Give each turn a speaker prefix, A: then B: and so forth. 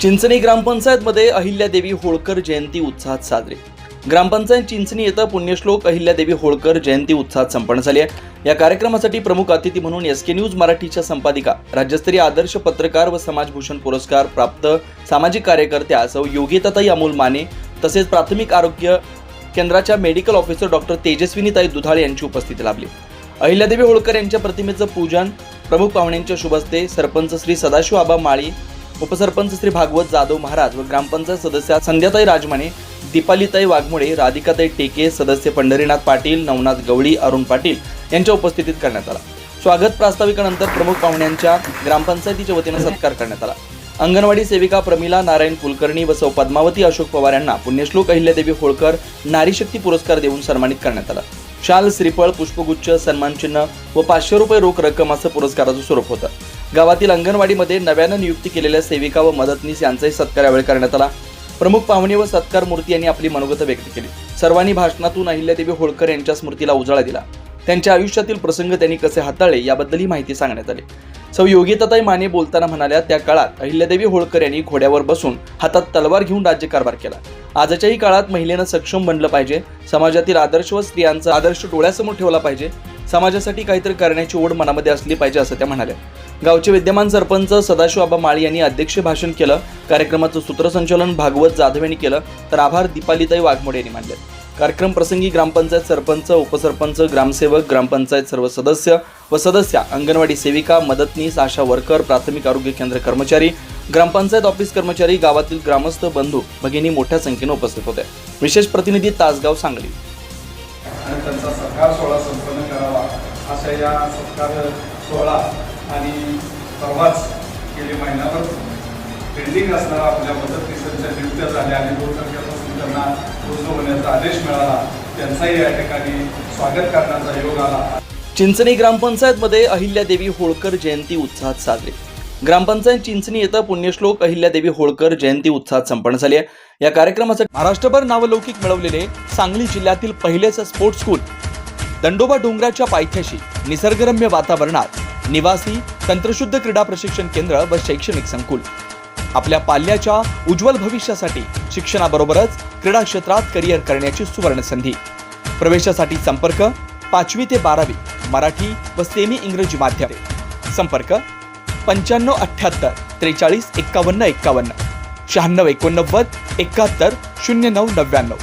A: चिंचणी ग्रामपंचायतमध्ये अहिल्यादेवी होळकर जयंती उत्साहात साजरी. ग्रामपंचायत चिंचणी येथे पुण्यश्लोक अहिल्यादेवी होळकर जयंती उत्साहात संपन्न झाली आहे. या कार्यक्रमासाठी प्रमुख अतिथी म्हणून एस के न्यूज मराठीच्या संपादिका राज्यस्तरीय आदर्श पत्रकार व समाजभूषण पुरस्कार प्राप्त सामाजिक कार्यकर्त्या सौ योगिताताई अमोल माने तसेच प्राथमिक आरोग्य केंद्राच्या मेडिकल ऑफिसर डॉक्टर तेजस्विनीताई दुधाळे यांची उपस्थिती लाभली. अहिल्यादेवी होळकर यांच्या प्रतिमेचं पूजन प्रमुख पाहुण्यांच्या शुभ हस्ते सरपंच श्री सदाशिव आबा माळी उपसरपंच श्री भागवत जाधव महाराज व ग्रामपंचायत सदस्या संध्याताई राजमाने दीपालीताई वाघमोडे राधिकाताई टेके सदस्य पंढरीनाथ पाटील नवनाथ गवळी अरुण पाटील यांच्या उपस्थितीत करण्यात आला. स्वागत प्रास्ताविकानंतर प्रमुख पाहुण्यांच्या ग्रामपंचायतीच्या वतीनं सत्कार करण्यात आला. अंगणवाडी सेविका प्रमिला नारायण कुलकर्णी व सौ पद्मावती अशोक पवार यांना पुण्यश्लोक अहिल्यादेवी होळकर नारीशक्ती पुरस्कार देऊन सन्मानित करण्यात आला. शाल श्रीफळ पुष्पगुच्छ सन्मानचिन्ह व पाचशे रुपये रोख रक्कम असं पुरस्काराचं स्वरूप होतं. गावातील अंगणवाडीमध्ये नव्यानं नियुक्ती केलेल्या सेविका व मदतनीस यांचाही सत्कार यावेळी करण्यात आला. प्रमुख पाहुणे व सत्कार मूर्ती यांनी आपली मनोगत व्यक्त केली. सर्वांनी भाषणातून अहिल्यादेवी होळकर यांच्या स्मृतीला उजाळा दिला. त्यांच्या आयुष्यातील प्रसंग त्यांनी कसे हाताळले याबद्दलही माहिती सांगण्यात आली. सौ योगिताताई माने बोलताना म्हणाल्या त्या काळात अहिल्यादेवी होळकर यांनी घोड्यावर बसून हातात तलवार घेऊन राज्यकारभार केला. आजच्याही काळात महिलेनं सक्षम बनलं पाहिजे. समाजातील आदर्श व स्त्रियांचा आदर्श डोळ्यासमोर ठेवला पाहिजे. समाजासाठी काहीतरी करण्याची ओढ मनामध्ये असली पाहिजे असं त्या म्हणाल्या. गावचे विद्यमान सरपंच सदाशिव आबा माळी यांनी अध्यक्ष भाषण केलं कार्यक्रमाचं सूत्रसंचालन भागवत जाधव यांनी केलं तर आभार दीपालीताई वाघमोडे यांनी मानले. कार्यक्रम प्रसंगी ग्रामपंचायत सरपंच उपसरपंच ग्रामसेवक ग्रामपंचायत सर्व सदस्य व सदस्या अंगणवाडी सेविका मदतनीस आशा वर्कर प्राथमिक आरोग्य केंद्र कर्मचारी ग्रामपंचायत ऑफिस कर्मचारी गावातील ग्रामस्थ बंधू भगिनी मोठ्या संख्येने उपस्थित होते. विशेष प्रतिनिधी तासगाव सांगली.
B: आणि त्यांचा सत्कार सोहळा संपन्न करावा अशा या सत्कार सोहळा आणि परवाच गेले महिन्याभर पेंडिंग असणारा आपल्या मदतनीसांच्या नियुक्त्या झाल्या आणि दोन तारखेपासून त्यांना रुजू होण्याचा आदेश मिळाला. त्यांचाही या ठिकाणी स्वागत करण्याचा योग आला.
A: चिंचणी ग्रामपंचायतमध्ये अहिल्यादेवी होळकर जयंती उत्साहात साजरी. ग्रामपंचायत चिंचणी येथे पुण्यश्लोक अहिल्यादेवी होळकर जयंती उत्साहात संपन्न झाली आहे. या कार्यक्रमासाठी महाराष्ट्रभर नावलौकिक मिळवलेले सांगली जिल्ह्यातील पहिलेच स्पोर्ट्स स्कूल दंडोबा डोंगराच्या पायथ्याशी निसर्गरम्य वातावरणात निवासी तंत्रशुद्ध क्रीडा प्रशिक्षण केंद्र व शैक्षणिक संकुल. आपल्या पाल्याच्या उज्ज्वल भविष्यासाठी शिक्षणाबरोबरच क्रीडा क्षेत्रात करिअर करण्याची सुवर्ण संधी. प्रवेशासाठी संपर्क पाचवी ते बारावी मराठी व सेमी इंग्रजी माध्यम. संपर्क पंच्याण्णव अठ्ठ्याहत्तर त्रेचाळीस एक्कावन्न एक्कावन्न शहाण्णव एकोणनव्वद एकाहत्तर शून्य नऊ नव्याण्णव.